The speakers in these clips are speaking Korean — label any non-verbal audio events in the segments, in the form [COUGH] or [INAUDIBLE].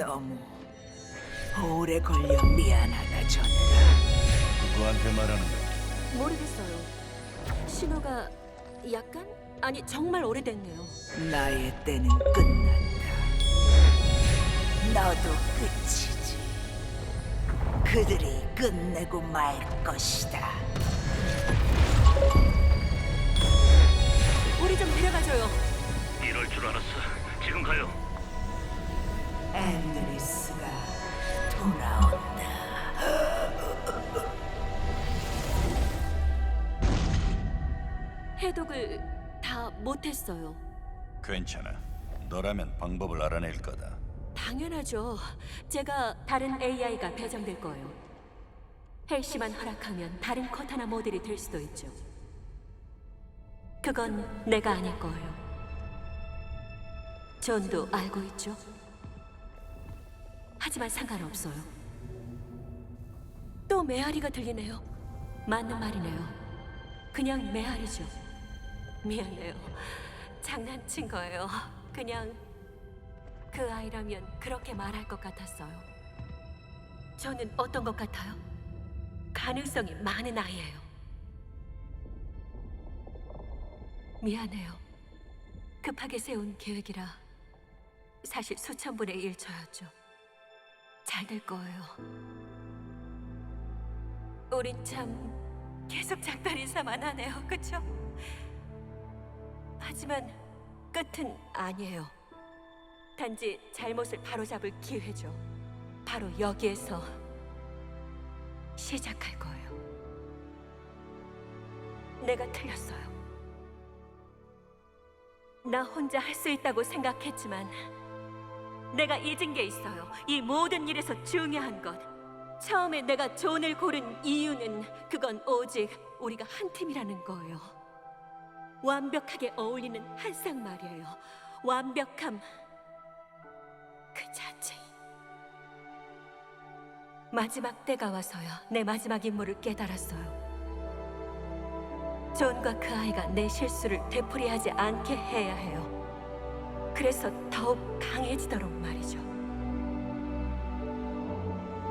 너무 오래 걸려 미안하다 전해라. 누구한테 말하는 거야? 모르겠어요. 신호가 약간 아니 정말 오래됐네요. 나의 때는 끝났다. 너도 끝이지. 그들이 끝내고 말 것이다. 우리 좀 데려가줘요. 이럴 줄 알았어. 지금 가요. 앤드리스가 돌아온다. 해독을 다 못했어요. 괜찮아. 너라면 방법을 알아낼 거다. 당연하죠. 제가 다른 AI가 배정될 거예요. 헬시만 허락하면 다른 코타나 모델이 될 수도 있죠. 그건 내가 아닐 거예요. 존도 알고 있죠. 하지만 상관없어요. 또 메아리가 들리네요. 맞는 말이네요. 그냥 메아리죠. 미안해요. 장난친 거예요. 그냥 그 아이라면 그렇게 말할 것 같았어요. 저는 어떤 것 같아요? 가능성이 많은 아이예요. 미안해요. 급하게 세운 계획이라 사실 수천 분의 일처였죠. 잘 될 거예요. 우린 참 계속 작별인사만 하네요. 그쵸? 하지만 끝은 아니에요. 단지 잘못을 바로잡을 기회죠. 바로 여기에서 시작할 거예요. 내가 틀렸어요. 나 혼자 할 수 있다고 생각했지만 내가 잊은 게 있어요. 이 모든 일에서 중요한 것. 처음에 내가 존을 고른 이유는 그건 오직 우리가 한 팀이라는 거예요. 완벽하게 어울리는 한 쌍 말이에요. 완벽함 그 자체. 마지막 때가 와서야 내 마지막 임무를 깨달았어요. 존과 그 아이가 내 실수를 되풀이하지 않게 해야 해요. 그래서 더욱 강해지도록 말이죠.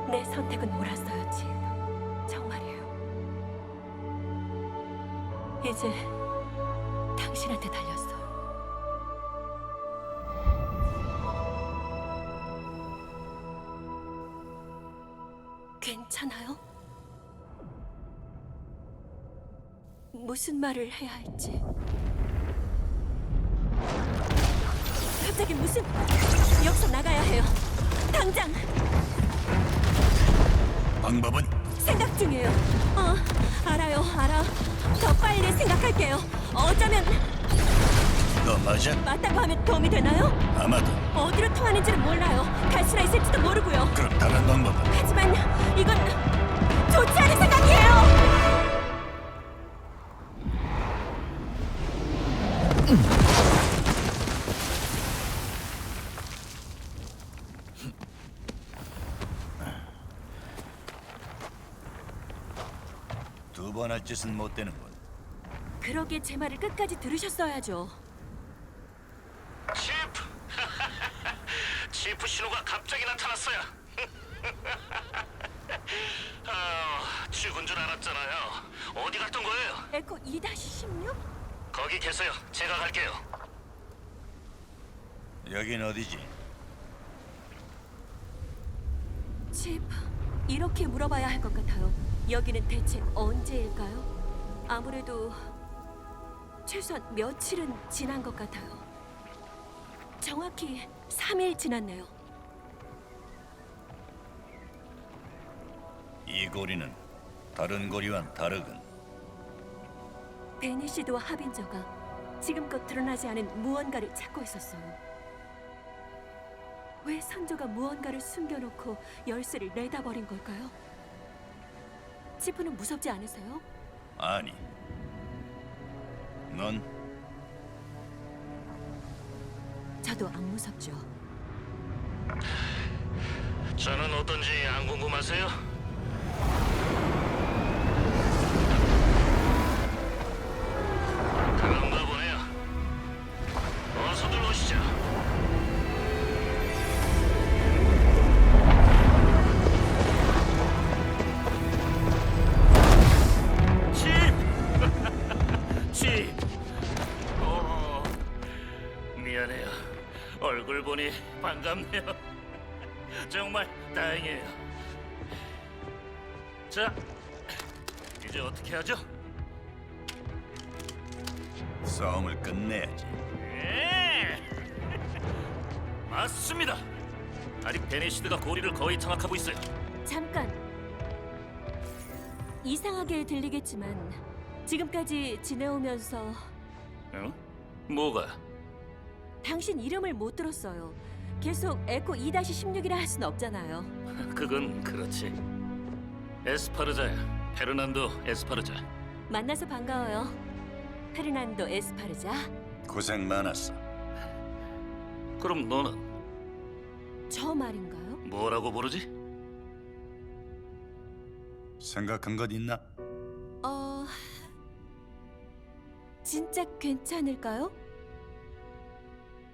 내 선택은 옳았어요, 집. 정말이에요. 이제 당신한테 달렸어요. 괜찮아요? 무슨 말을 해야 할지. 갑자기 무슨 여기서 나가야 해요. 당장 방법은 생각 중이에요. 어, 알아요, 알아. 더 빨리 생각할게요. 어쩌면 너 맞아? 맞다고 하면 도움이 되나요? 아마도. 어디로 통하는지는 몰라요. 갈 수나 두번할 짓은 못 되는군. 그러게 제 말을 끝까지 들으셨어야죠. 치프. [LAUGHS] 치프 신호가 갑자기 나타났어요. [LAUGHS] 아, 죽은 줄 알았잖아요. 어디 갔던 거예요? 에코 2-16? 거기 계세요. 제가 갈게요. 여긴 어디지? 칩, 이렇게 물어봐야 할 것 같아요. 여기는 대체 언제일까요? 아무래도 최소한 며칠은 지난 것 같아요. 정확히 3일 지났네요. 이 고리는 다른 고리와는 다르군. 베니시드와 하빈저가 지금껏 드러나지 않은 무언가를 찾고 있었어요. 왜 선조가 무언가를 숨겨놓고 열쇠를 내다버린 걸까요? 치프는 무섭지 않으세요? 아니. 넌 저도 안 무섭죠. 저는 어떤지 안 궁금하세요? 반갑네요. [LAUGHS] 정말 다행이에요. 자, 이제 어떻게 하죠? 싸움을 끝내야지. 예! [LAUGHS] 맞습니다. 아직 베네시드가 고리를 거의 장악하고 있어요. 잠깐. 이상하게 들리겠지만 지금까지 지내오면서 응? 뭐가? 당신 이름을 못 들었어요. 계속 에코 2-16이라 할 순 없잖아요. [LAUGHS] 그건 그렇지. 에스파르자야. 페르난도 에스파르자. 만나서 반가워요. 페르난도 에스파르자. 고생 많았어. 그럼 너는 저 말인가요? 뭐라고 부르지? 생각한 것 있나? 어... 진짜 괜찮을까요?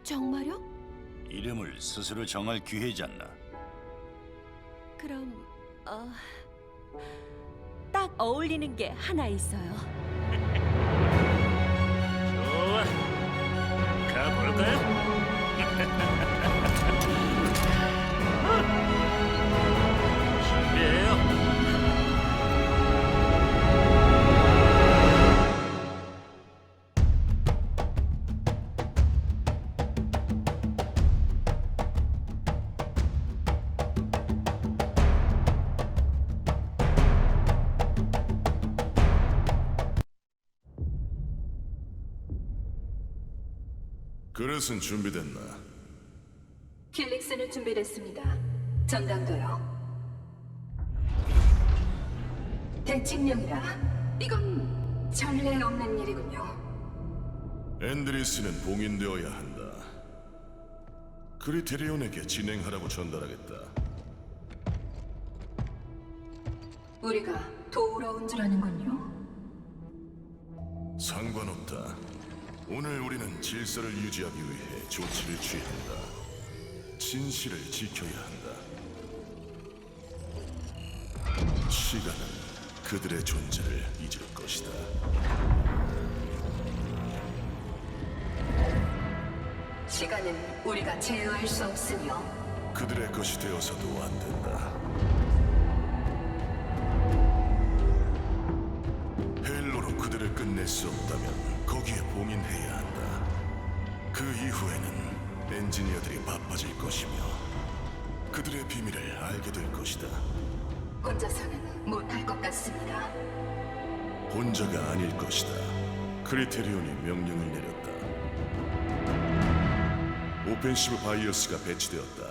정말요? 이름을 스스로 정할 기회잖아. 그럼 어... 딱 어울리는 게 하나 있어요. 좋아. 가볼까요? [LAUGHS] 그릇은 준비됐나? 킬릭스는 준비됐습니다. 전당도요. 대칙령이라 이건 전례 없는 일이군요. 앤드리스는 봉인되어야 한다. 크리테리온에게 진행하라고 전달하겠다. 우리가 도우러 온 줄 아는군요. 상관없다. 오늘 우리는 질서를 유지하기 위해 조치를 취한다. 진실을 지켜야 한다. 시간은 그들의 존재를 잊을 것이다. 시간은 우리가 제어할 수 없으며 그들의 것이 되어서도 안 된다. 헬로로 그들을 끝낼 수 없다면 거기에 봉인해야 한다. 그 이후에는 엔지니어들이 바빠질 것이며 그들의 비밀을 알게 될 것이다. 혼자서는 못할 것 같습니다. 혼자가 아닐 것이다. 크리테리온이 명령을 내렸다. 오펜시브 바이어스가 배치되었다.